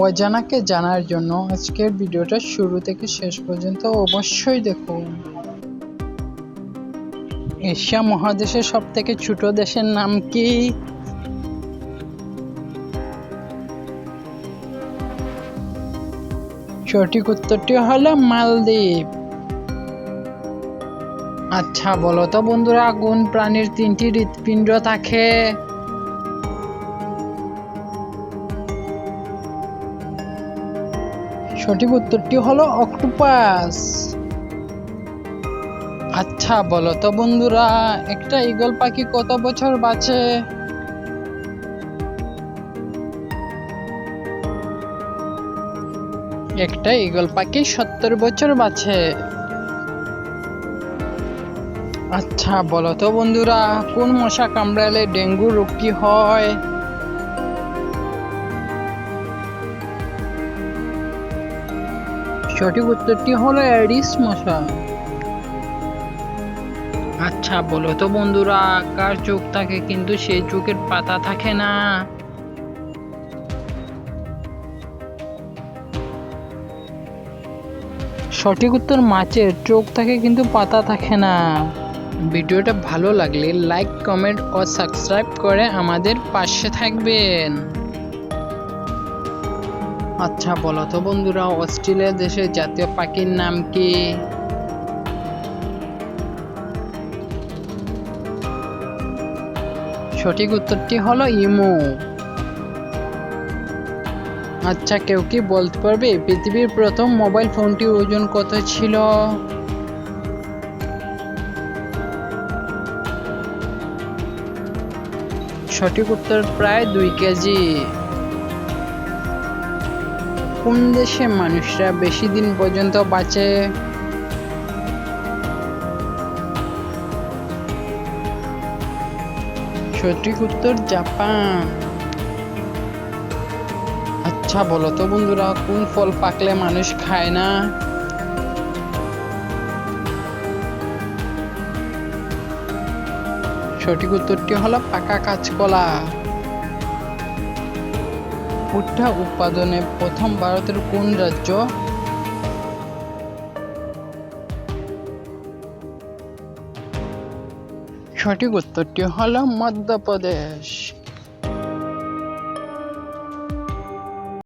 অজানাকে জানার জন্য আজকের ভিডিওটা শুরু থেকে শেষ পর্যন্ত অবশ্যই দেখুন। এশিয়া মহাদেশের সব থেকে ছোট দেশের নাম কি? সঠিক উত্তরটি হলো মালদ্বীপ। আচ্ছা বলো তো বন্ধুরা, কোন প্রাণীর তিনটি হৃৎপিণ্ড থাকে? সঠিক উত্তরটি হলো অক্টোপাস। আচ্ছা বলো তো বন্ধুরা, একটা ঈগল পাখি কত বছর বাঁচে? একটা ঈগল পাখি সত্তর বছর বাঁচে। আচ্ছা বলো তো বন্ধুরা, কোন মশা কামড়ালে ডেঙ্গু রোগটি হয়? সঠিক উত্তরটি হলো অ্যাডিস মশা। আচ্ছা বলো তো বন্ধুরা কার চোখ থাকে কিন্তু সেই চোখের পাতা থাকে না? সঠিক উত্তর মাছের চোখ থাকে কিন্তু পাতা থাকে না। ভিডিওটা ভালো লাগলে লাইক কমেন্ট ও সাবস্ক্রাইব করে আমাদের পাশে থাকবেন। আচ্ছা বলো তো বন্ধুরা, অস্ট্রেলিয়া দেশের জাতীয় পাখির নাম কি? সঠিক উত্তরটি হলো ইমু। আচ্ছা কেউ কি বলতে পারবে, পৃথিবীর প্রথম মোবাইল ফোনটি ওজন কত ছিল? সঠিক উত্তর প্রায় দুই কেজি। কোন দেশে মানুষরা বেশি দিন পর্যন্ত বাঁচে? সঠিক উত্তর, জাপান। আচ্ছা বলো তো বন্ধুরা, কোন ফল পাকলে মানুষ খায় না? সঠিক উত্তরটি হলো পাকা কাঁচকলা। ভুট্টা উৎপাদনে প্রথম ভারতের কোন রাজ্য? সঠিক উত্তরটি হল মধ্যপ্রদেশ।